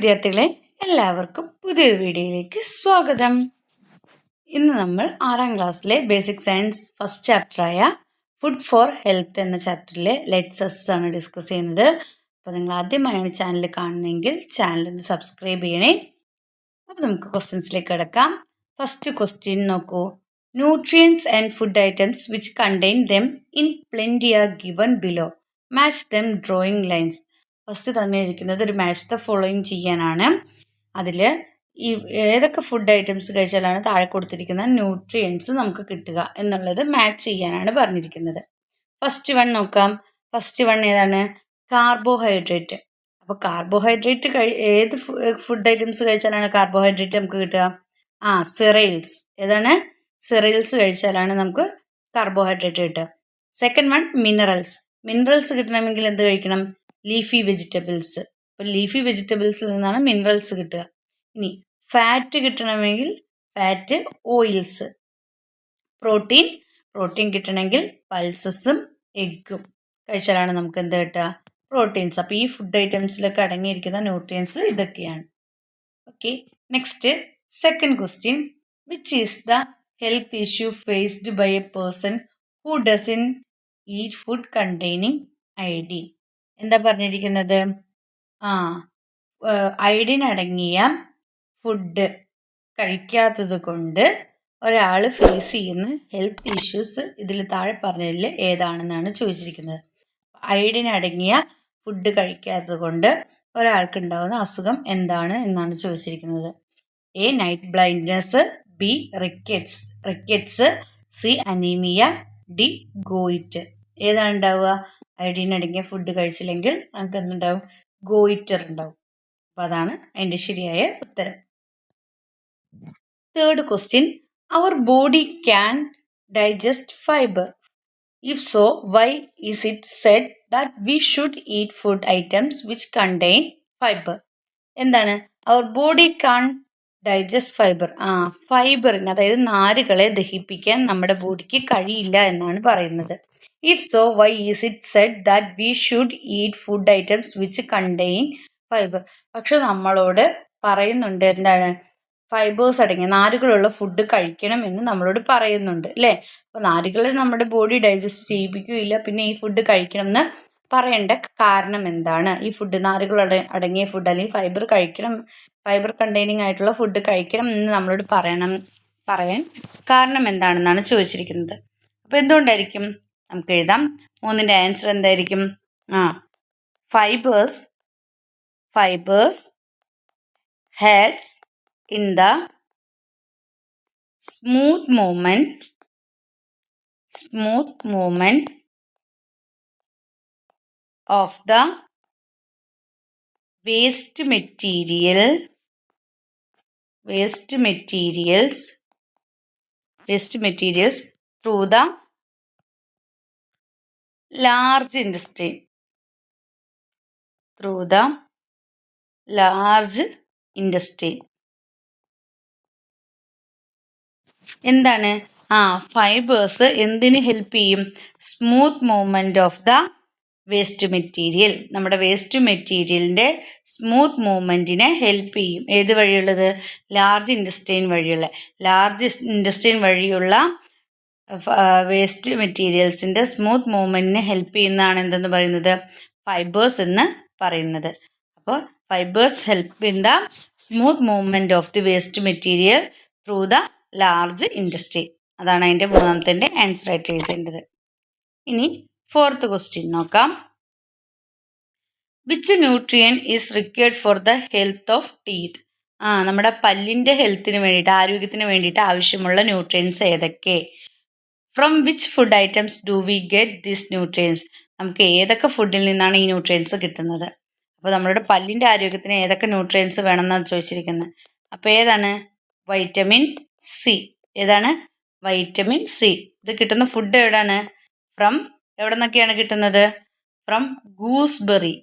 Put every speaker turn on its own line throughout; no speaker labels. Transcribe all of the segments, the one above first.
വിദ്യാർത്ഥികളെ എല്ലാവർക്കും പുതിയൊരു വീഡിയോയിലേക്ക് സ്വാഗതം. ഇന്ന് നമ്മൾ ആറാം ക്ലാസ്സിലെ ബേസിക് സയൻസ് ഫസ്റ്റ് ചാപ്റ്ററായ ഫുഡ് ഫോർ ഹെൽത്ത് എന്ന ചാപ്റ്ററിലെ ലെറ്റ്സസ് ആണ് ഡിസ്കസ് ചെയ്യുന്നത്. അപ്പോൾ നിങ്ങൾ ആദ്യമായാണ് ചാനൽ കാണുന്നതെങ്കിൽ ചാനൽ ഒന്ന് സബ്സ്ക്രൈബ് ചെയ്യണേ. അപ്പോൾ നമുക്ക് ക്വസ്റ്റ്യൻസിലേക്ക് കിടക്കാം. ഫസ്റ്റ് ക്വസ്റ്റ്യൻ നോക്കൂ. Nutrients and food items which contain them in plenty given below match them drawing lines first തന്നിരിക്കുന്നത് ഒരു മാച്ച് ദ ഫോളോയിങ് ചെയ്യാനാണ്. അതിൽ ഈ ഏതൊക്കെ ഫുഡ് ഐറ്റംസ് കഴിച്ചാലാണ് താഴെ കൊടുത്തിരിക്കുന്ന ന്യൂട്രിയൻസ് നമുക്ക് കിട്ടുക എന്നുള്ളത് മാച്ച് ചെയ്യാനാണ് പറഞ്ഞിരിക്കുന്നത്. ഫസ്റ്റ് വൺ നോക്കാം. ഫസ്റ്റ് വൺ ഏതാണ്? കാർബോഹൈഡ്രേറ്റ് അപ്പോൾ കാർബോഹൈഡ്രേറ്റ് കഴി ഏത് ഫുഡ് ഐറ്റംസ് കഴിച്ചാലാണ് കാർബോഹൈഡ്രേറ്റ് നമുക്ക് കിട്ടുക? ആ സിറയിൽസ് ഏതാണ്? സിറയിൽസ് കഴിച്ചാലാണ് നമുക്ക് കാർബോഹൈഡ്രേറ്റ് കിട്ടുക. സെക്കൻഡ് വൺ മിനറൽസ് മിനറൽസ് കിട്ടണമെങ്കിൽ എന്ത് കഴിക്കണം? ലീഫി വെജിറ്റബിൾസ് അപ്പോൾ ലീഫി വെജിറ്റബിൾസിൽ നിന്നാണ് മിനറൽസ് കിട്ടുക. ഇനി ഫാറ്റ് കിട്ടണമെങ്കിൽ ഫാറ്റ് ഓയിൽസ് പ്രോട്ടീൻ പ്രോട്ടീൻ കിട്ടണമെങ്കിൽ പൾസസും എഗ്ഗും കഴിച്ചാലാണ് നമുക്ക് എന്ത് കിട്ടുക? പ്രോട്ടീൻസ് അപ്പോൾ ഈ ഫുഡ് ഐറ്റംസിലൊക്കെ അടങ്ങിയിരിക്കുന്ന ന്യൂട്രിയൻസ് ഇതൊക്കെയാണ്. Okay next second question which is the health issue faced by a person who doesn't eat food containing iodine എന്താ പറഞ്ഞിരിക്കുന്നത്? ആ അയഡിൻ അടങ്ങിയ ഫുഡ് കഴിക്കാത്തത് കൊണ്ട് ഒരാൾ ഫേസ് ചെയ്യുന്ന ഹെൽത്ത് ഇഷ്യൂസ് ഇതിൽ താഴെ പറഞ്ഞതിൽ ഏതാണെന്നാണ് ചോദിച്ചിരിക്കുന്നത്. അയഡിൻ അടങ്ങിയ ഫുഡ് കഴിക്കാത്തത് കൊണ്ട് ഒരാൾക്ക് ഉണ്ടാകുന്ന അസുഖം എന്താണ് എന്നാണ് ചോദിച്ചിരിക്കുന്നത്. A night blindness B rickets rickets C anaemia D goitre ഏതാണ് ഉണ്ടാവുക അയഡീൻ അടങ്ങിയ ഫുഡ് കഴിച്ചില്ലെങ്കിൽ നമുക്ക് എന്തുണ്ടാവും ഗോയിറ്റർ ഉണ്ടാവും. അപ്പോൾ അതാണ് അതിന്റെ ശരിയായ ഉത്തരം. Third question our body can digest fibre if so why is it said that we should eat food items which contain fibre എന്താണ്? Our body can digest fibre ആ ഫൈബറിന് അതായത് നാരുകളെ ദഹിപ്പിക്കാൻ നമ്മുടെ ബോഡിക്ക് കഴിയില്ല എന്നാണ് പറയുന്നത്. If so why is it said that we should eat food items which contain fibre പക്ഷെ നമ്മളോട് പറയുന്നുണ്ട് എന്താണ്? ഫൈബേഴ്സ് അടങ്ങിയ നാരുകളുള്ള ഫുഡ് കഴിക്കണം എന്ന് നമ്മളോട് പറയുന്നുണ്ട് അല്ലേ? അപ്പോൾ നാരുകൾ നമ്മുടെ ബോഡി ഡൈജസ്റ്റ് ചെയ്യിപ്പിക്കുകയില്ല പിന്നെ ഈ ഫുഡ് കഴിക്കണം എന്ന് പറയേണ്ട കാരണം എന്താണ്? ഈ ഫുഡ് നാരുകൾ അടങ്ങിയ ഫുഡ് അല്ലെങ്കിൽ ഫൈബർ കഴിക്കണം ഫൈബർ കണ്ടെയ്നിങ് ആയിട്ടുള്ള ഫുഡ് കഴിക്കണം എന്ന് നമ്മളോട് പറയണം പറയാൻ കാരണം എന്താണെന്നാണ് ചോദിച്ചിരിക്കുന്നത്. അപ്പോൾ എന്തുകൊണ്ടായിരിക്കും? നമുക്ക് എഴുതാം. മൂന്നിന്റെ ആൻസർ എന്തായിരിക്കും? ആ fibres fibres helps in the smooth movement smooth movement of the waste material waste materials waste materials through the large industry through the large industry എന്താണ് ആ ഫൈബേഴ്സ് എന്തിന് ഹെൽപ്പ് ചെയ്യും smooth movement of the waste material നമ്മുടെ waste മെറ്റീരിയലിന്റെ smooth മൂവ്മെന്റിനെ help ചെയ്യും. ഏത് വഴിയുള്ളത്? ലാർജ് ഇൻഡസ്ട്രീൻ വഴിയുള്ള. ലാർജ് ഇൻഡസ്ട്രീൻ വഴിയുള്ള വേസ്റ്റ് മെറ്റീരിയൽസിന്റെ സ്മൂത്ത് മൂവ്മെന്റിനെ ഹെൽപ്പ് ചെയ്യുന്നതാണ് എന്തെന്ന് പറയുന്നത്? ഫൈബേഴ്സ് എന്ന് പറയുന്നത്. അപ്പോൾ fibres help in the smooth movement of the waste material through the large intestine അതാണ് അതിന്റെ മൂന്നാമത്തെ ആൻസർ ആയിട്ട് എഴുതേണ്ടത്. ഇനി ഫോർത്ത് ക്വസ്റ്റ്യൻ നോക്കാം. Which nutrient is required for the health of teeth ആ നമ്മുടെ പല്ലിന്റെ ഹെൽത്തിന് വേണ്ടിയിട്ട് ആരോഗ്യത്തിന് വേണ്ടിയിട്ട് ആവശ്യമുള്ള ന്യൂട്രിയൻസ് ഏതൊക്കെ? From which food items do we get this nutrients നമുക്ക് ഏതൊക്കെ ഫുഡിൽ നിന്നാണ് ഈ ന്യൂട്രിയൻസ് കിട്ടുന്നത്? അപ്പോൾ നമ്മളുടെ പല്ലിന്റെ ആരോഗ്യത്തിന് ഏതൊക്കെ ന്യൂട്രിയൻസ് വേണമെന്നാണ് ചോദിച്ചിരിക്കുന്നത് അപ്പോൾ ഏതാണ്? വൈറ്റമിൻ സി ഏതാണ്? വൈറ്റമിൻ സി ഇത് കിട്ടുന്ന ഫുഡ് എവിടെയാണ് ഫ്രം എവിടെ നിന്നൊക്കെയാണ് കിട്ടുന്നത്? ഫ്രം ഗൂസ്ബെറി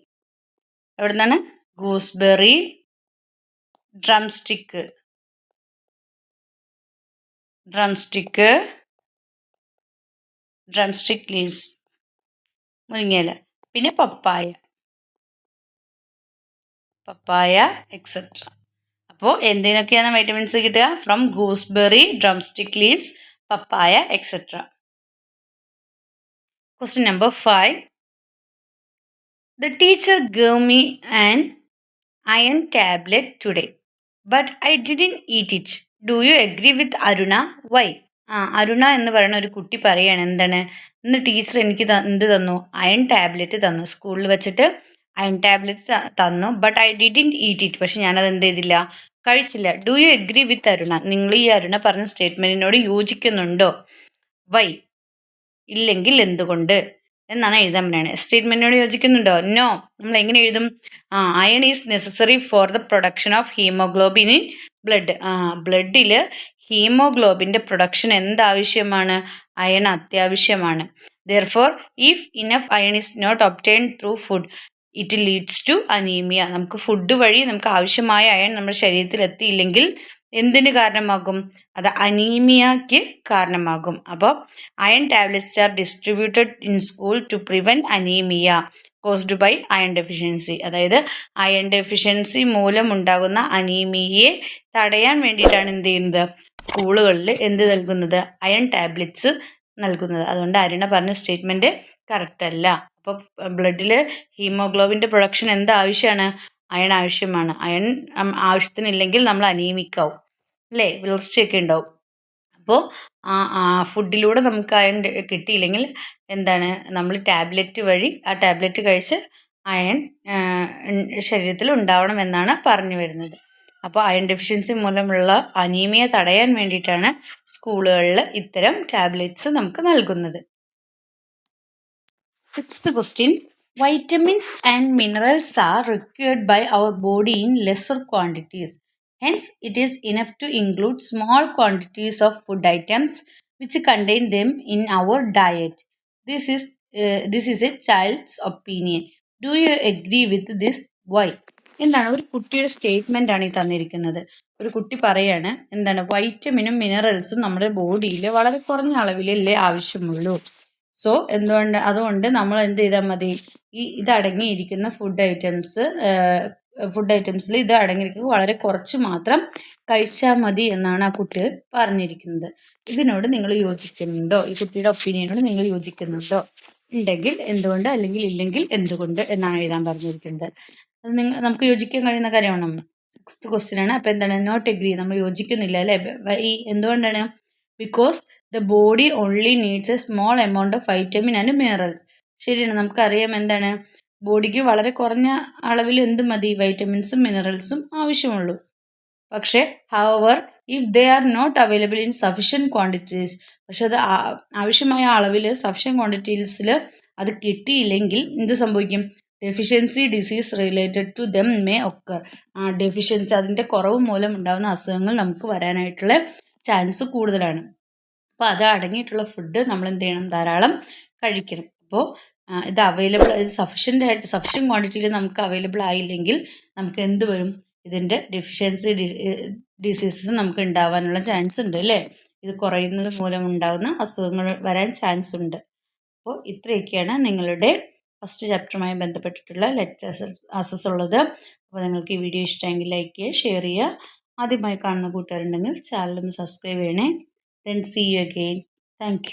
എവിടെ നിന്നാണ് gooseberry drumstick drumstick drumstick leaves. മുരിങ്ങയില. പിന്നെ പപ്പായ. പപ്പായ എക്സെട്ര അപ്പോൾ എന്തിനൊക്കെയാണ് വൈറ്റമിൻസ് കിട്ടുക? From gooseberry drumstick leaves papaya etcetera question number five the teacher gave me an iron tablet today but I didn't eat it do you agree with Aruna why ആ അരുണ എന്ന് പറയുന്ന ഒരു കുട്ടി പറയാണ് എന്താണ്? ഇന്ന് ടീച്ചർ എനിക്ക് എന്ത് തന്നു? അയൺ ടാബ്ലറ്റ് തന്നു. സ്കൂളിൽ വെച്ചിട്ട് അയൺ ടാബ്ലറ്റ് തന്നു but I didn't eat it പക്ഷെ ഞാനത് എന്ത് ചെയ്തില്ല? കഴിച്ചില്ല. Do you agree with Aruna? നിങ്ങൾ ഈ അരുണ പറഞ്ഞ സ്റ്റേറ്റ്മെന്റിനോട് യോജിക്കുന്നുണ്ടോ? വൈ ഇല്ലെങ്കിൽ എന്തുകൊണ്ട്? എന്നാണ് എഴുതാൻ പറയുന്നത്. സ്റ്റേറ്റ്മെന്റിനോട് യോജിക്കുന്നുണ്ടോ? നോ നമ്മൾ എങ്ങനെ എഴുതും? Iron is necessary for the production of haemoglobin in blood ബ്ലഡിൽ ഹീമോഗ്ലോബിന്റെ പ്രൊഡക്ഷൻ എന്താവശ്യമാണ്? അയൺ അത്യാവശ്യമാണ്. Therefore if enough iron is not obtained through food it leads to anaemia നമുക്ക് ഫുഡ് വഴി നമുക്ക് ആവശ്യമായ അയൺ നമ്മുടെ ശരീരത്തിൽ എത്തിയില്ലെങ്കിൽ എന്തിന് കാരണമാകും? അത് അനീമിയയ്ക്ക് കാരണമാകും. അപ്പോൾ iron tablets are distributed in school to prevent anaemia caused by iron deficiency അതായത് അയൺ ഡെഫിഷ്യൻസി മൂലം ഉണ്ടാകുന്ന അനീമിയയെ തടയാൻ വേണ്ടിയിട്ടാണ് എന്ത് ചെയ്യുന്നത്? സ്കൂളുകളിൽ എന്ത് നൽകുന്നത്? അയൺ ടാബ്ലറ്റ്സ് നൽകുന്നത്. അതുകൊണ്ട് അരുണ പറഞ്ഞ സ്റ്റേറ്റ്മെന്റ് കറക്റ്റ് അല്ല. അപ്പോൾ ബ്ലഡിൽ ഹീമോഗ്ലോബിന്റെ പ്രൊഡക്ഷൻ എന്ത് ആവശ്യമാണ് അയൺ ആവശ്യമാണ്. അയൺ ആവശ്യത്തിനില്ലെങ്കിൽ നമ്മൾ അനീമിക്കാവും. അല്ലേ? വിളർച്ചയൊക്കെ ഉണ്ടാവും. അപ്പോൾ ആ ഫുഡിലൂടെ നമുക്ക് അയൺ കിട്ടിയില്ലെങ്കിൽ എന്താണ്? നമ്മൾ ടാബ്ലറ്റ് വഴി ആ ടാബ്ലറ്റ് കഴിച്ച് അയൺ ശരീരത്തിൽ ഉണ്ടാവണം എന്നാണ് പറഞ്ഞു വരുന്നത്. അപ്പോൾ അയൺ ഡെഫിഷ്യൻസി മൂലമുള്ള അനീമിയ തടയാൻ വേണ്ടിയിട്ടാണ് സ്കൂളുകളിൽ ഇത്തരം ടാബ്ലറ്റ്സ് നമുക്ക് നൽകുന്നത്. Sixth question. Vitamins and minerals are required by our body in lesser quantities hence it is enough to include small quantities of food items which contain them in our diet this is this is a child's opinion do you agree with this why എന്താണ്? ഒരു കുട്ടിയുടെ statement ആണ് ഈ തന്നിരിക്കുന്നത്. ഒരു കുട്ടി പറയാണ് എന്താണ്? വൈറ്റമിനും മിനറൽസും നമ്മുടെ ബോഡിയിൽ വളരെ കുറഞ്ഞ അളവിലല്ലേ ആവശ്യമുള്ളൂ. സോ എന്തുകൊണ്ട് അതുകൊണ്ട് നമ്മൾ എന്ത് ചെയ്താൽ മതി? ഈ ഇത് അടങ്ങിയിരിക്കുന്ന ഫുഡ് ഐറ്റംസ് ഫുഡ് ഐറ്റംസിൽ ഇത് അടങ്ങിയിരിക്കുന്നത് വളരെ കുറച്ച് മാത്രം കഴിച്ചാൽ മതി എന്നാണ് ആ കുട്ടി പറഞ്ഞിരിക്കുന്നത്. ഇതിനോട് നിങ്ങൾ യോജിക്കുന്നുണ്ടോ? ഈ കുട്ടിയുടെ ഒപ്പീനിയനോട് നിങ്ങൾ യോജിക്കുന്നുണ്ടോ? ഉണ്ടെങ്കിൽ എന്തുകൊണ്ട് അല്ലെങ്കിൽ ഇല്ലെങ്കിൽ എന്തുകൊണ്ട് എന്നാണ് എഴുതാൻ പറഞ്ഞിരിക്കുന്നത്. അത് നിങ്ങൾ നമുക്ക് യോജിക്കാൻ കഴിയുന്ന കാര്യമാണ്. സിക്സ്ത് ക്വസ്റ്റ്യൻ ആണ്. അപ്പോൾ എന്താണ്? നോട്ട് എഗ്രി നമ്മൾ യോജിക്കുന്നില്ല അല്ലേ? ഈ എന്തുകൊണ്ടാണ്? Because the body only needs a small amount of vitamin and minerals ശരിയാണ്. നമുക്കറിയാം എന്താണ്? ബോഡിക്ക് വളരെ കുറഞ്ഞ അളവിൽ എന്ത് മതി? വൈറ്റമിൻസും മിനറൽസും ആവശ്യമുള്ളൂ. പക്ഷേ however if they are not available in sufficient quantities പക്ഷെ അത് ആവശ്യമായ അളവിൽ സഫിഷ്യൻ ക്വാണ്ടിറ്റീസിൽ അത് കിട്ടിയില്ലെങ്കിൽ എന്ത് സംഭവിക്കും? Deficiency disease related to them may occur ആ ഡെഫിഷ്യൻസി അതിന്റെ കുറവ് മൂലം ഉണ്ടാകുന്ന അസുഖങ്ങൾ നമുക്ക് വരാനായിട്ടുള്ള ചാൻസ് കൂടുതലാണ്. അപ്പോൾ അത് അടങ്ങിയിട്ടുള്ള ഫുഡ് നമ്മൾ എന്ത് ചെയ്യണം ധാരാളം കഴിക്കണം. അപ്പോൾ ഇത് അവൈലബിൾ സഫിഷ്യന്റ് ആയിട്ട് സഫിഷ്യൻ ക്വാണ്ടിറ്റിയിൽ നമുക്ക് അവൈലബിൾ ആയില്ലെങ്കിൽ നമുക്ക് എന്ത് വരും? ഇതിന്റെ ഡെഫിഷ്യൻസി ഡിസീസസ് നമുക്ക് ഉണ്ടാവാനുള്ള ചാൻസ് ഉണ്ട് അല്ലേ? ഇത് കുറയുന്നത് മൂലം ഉണ്ടാകുന്ന അസുഖങ്ങൾ വരാൻ ചാൻസ് ഉണ്ട് അപ്പോൾ ഇത്രയൊക്കെയാണ് നിങ്ങളുടെ ഫസ്റ്റ് ചാപ്റ്ററുമായി ബന്ധപ്പെട്ടിട്ടുള്ള ലെക്ചേഴ്സ് ആസസ് ഉള്ളത്. അപ്പോൾ നിങ്ങൾക്ക് ഈ വീഡിയോ ഇഷ്ടമെങ്കിൽ ലൈക്ക് ചെയ്യുക ഷെയർ ചെയ്യുക. ആദ്യമായി കാണുന്ന കൂട്ടുകാരുണ്ടെങ്കിൽ ചാനലൊന്ന് സബ്സ്ക്രൈബ് ചെയ്യണേ. Then see you again thank